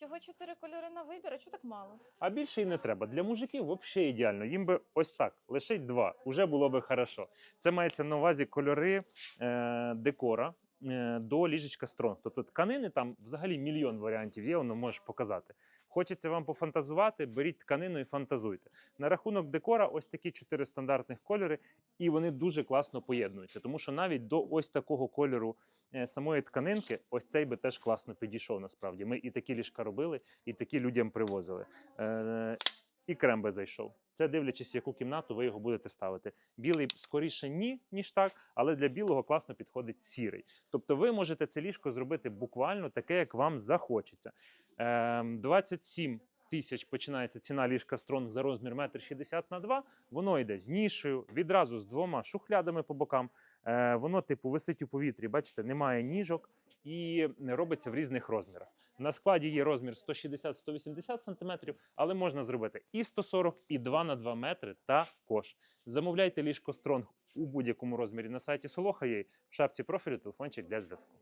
Всього чотири кольори на вибір, а чого так мало? А більше і не треба. Для мужиків взагалі ідеально. Їм би ось так, лише два. Уже було би хорошо. Це мається на увазі кольори е, декора до ліжечка стронг. Тобто тканини там взагалі мільйон варіантів є, воно можеш показати. Хочеться вам пофантазувати, беріть тканину і фантазуйте. На рахунок декора, ось такі чотири стандартних кольори, і вони дуже класно поєднуються. Тому що навіть до ось такого кольору е, самої тканинки, ось цей би теж класно підійшов. Насправді ми і такі ліжка робили, і такі людям привозили. І крем би зайшов. Це дивлячись, в яку кімнату ви його будете ставити. Білий скоріше ні, ніж так, але для білого класно підходить сірий. Тобто ви можете це ліжко зробити буквально таке, як вам захочеться. Ем, 27 тисяч починається ціна ліжка Стронг за розмір 1,60 м на 2. Воно йде з нішею, відразу з двома шухлядами по бокам. Е, воно, типу, висить у повітрі, бачите, немає ніжок і робиться в різних розмірах. На складі є розмір 160-180 см, але можна зробити і 140, і 2 на 2 метри також. Замовляйте ліжко Стронг у будь-якому розмірі на сайті Солоха в шапці профілю телефончик для зв'язку.